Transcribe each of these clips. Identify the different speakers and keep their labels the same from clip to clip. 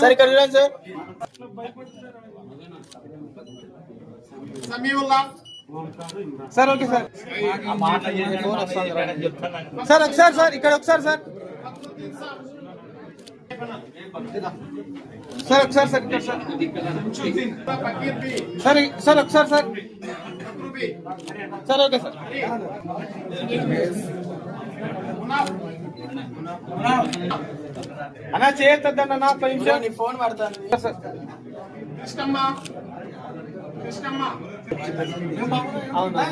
Speaker 1: Sir ఇక్కడ చూడండి sir sir okay sir phone వస్తుంది రా. సార్ ఒకసారి సార్ ఇక్కడ ఒకసారి సార్ సార్ ఒకసారి సార్ ఇక్కడ సార్ సార్ ఇ- సార్ ఒకసారి సార్ సార్ ఓకే సార్. అన్నా చేయొద్దన్న నా నిమిషం. నీ ఫోన్ వాడతాను సార్. అవునా?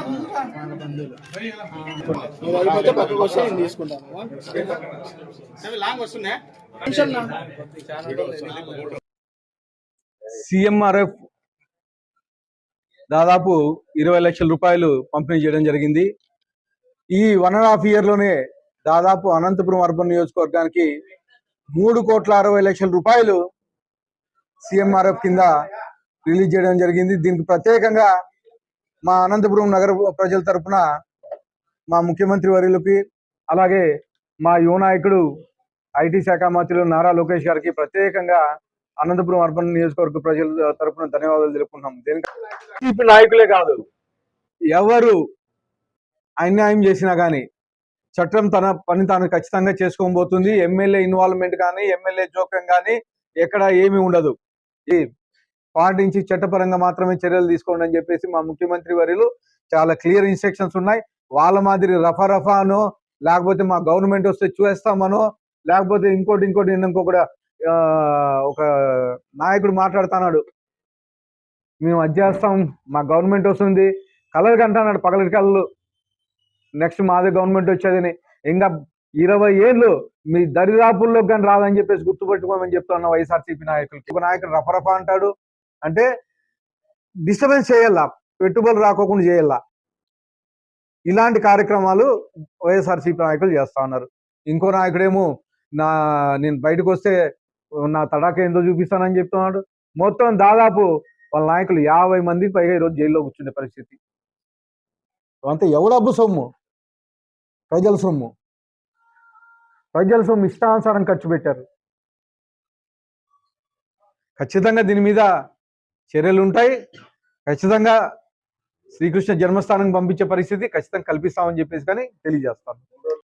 Speaker 2: అయితే పక్కకు వస్తే నేను తీసుకుంటాను.
Speaker 1: అవి లాంగ్ వస్తున్నాయా?
Speaker 3: సిఎంఆర్ఎఫ్ దాదాపు ఇరవై లక్షల రూపాయలు పంపిణీ చేయడం జరిగింది. ఈ వన్ అండ్ హాఫ్ ఇయర్లోనే దాదాపు అనంతపురం అర్బన్ నియోజకవర్గానికి మూడు కోట్ల అరవై లక్షల రూపాయలు సిఎంఆర్ఎఫ్ కింద రిలీజ్ చేయడం జరిగింది. దీనికి ప్రత్యేకంగా మా అనంతపురం నగర ప్రజల తరఫున మా ముఖ్యమంత్రి వర్యులకి అలాగే మా యువ నాయకుడు ఐటీ శాఖ మంత్రులు నారా లోకేష్ గారికి ప్రత్యేకంగా అనంతపురం అర్బన్ నియోజకవర్గ ప్రజల తరపున ధన్యవాదాలు తెలుపుకుంటున్నాం. దీనికి? నాయకులే కాదు. ఎవరు అన్యాయం చేసినా కానీ చట్టం తన పని తాను ఖచ్చితంగా చేసుకోబోతుంది ఎమ్మెల్యే ఇన్వాల్వ్మెంట్ కానీ ఎమ్మెల్యే జోక్యం కానీ ఎక్కడ ఏమీ ఉండదు. ఈ పాటించి చట్టపరంగా మాత్రమే చర్యలు తీసుకోండి అని చెప్పేసి మా ముఖ్యమంత్రి వర్యులు చాలా క్లియర్ ఇన్స్ట్రక్షన్స్ ఉన్నాయి. వాళ్ళ మాదిరి రఫా రఫానో లేకపోతే మా గవర్నమెంట్ వస్తే చూస్తామనో లేకపోతే ఇంకోటి ఇంకోటి ఇంకొకటి ఒక నాయకుడు మాట్లాడుతున్నాడు. మేము అది చేస్తాం మా గవర్నమెంట్ వస్తుంది కలర్ కంటున్నాడు పగలటి కళ్ళు. నెక్స్ట్ మాదే గవర్నమెంట్ వచ్చేదని. ఇంకా ఇరవై ఏళ్ళు మీ దరిదాపుల్లో కానీ రాదని చెప్పేసి గుర్తుపెట్టుకోమని చెప్తున్నా వైఎస్ఆర్సీపీ నాయకులకి ఒక నాయకుడు రఫరఫా అంటాడు. అంటే డిస్టర్బెన్స్ చేయాల పెట్టుబడులు రాకోకుండా చేయాల ఇలాంటి కార్యక్రమాలు వైఎస్ఆర్సీపీ నాయకులు చేస్తా ఉన్నారు. ఇంకో నాయకుడేమో నా నేను బయటకు వస్తే నా తడాక ఏందో చూపిస్తానని చెప్తున్నాడు. మొత్తం దాదాపు వాళ్ళ నాయకులు యాభై మందికి పైగా ఈరోజు జైల్లో కూర్చునే పరిస్థితి. అంతే ఎవడబ్బు సొమ్ము? ప్రజల సొమ్ము. ప్రజల సొమ్ము ఇష్టానుసారం ఖర్చు పెట్టారు. ఖచ్చితంగా దీని మీద చర్యలు ఉంటాయి. ఖచ్చితంగా శ్రీకృష్ణ జన్మస్థానం పంపించే పరిస్థితి ఖచ్చితంగా కల్పిస్తామని చెప్పేసి కానీ తెలియజేస్తాను.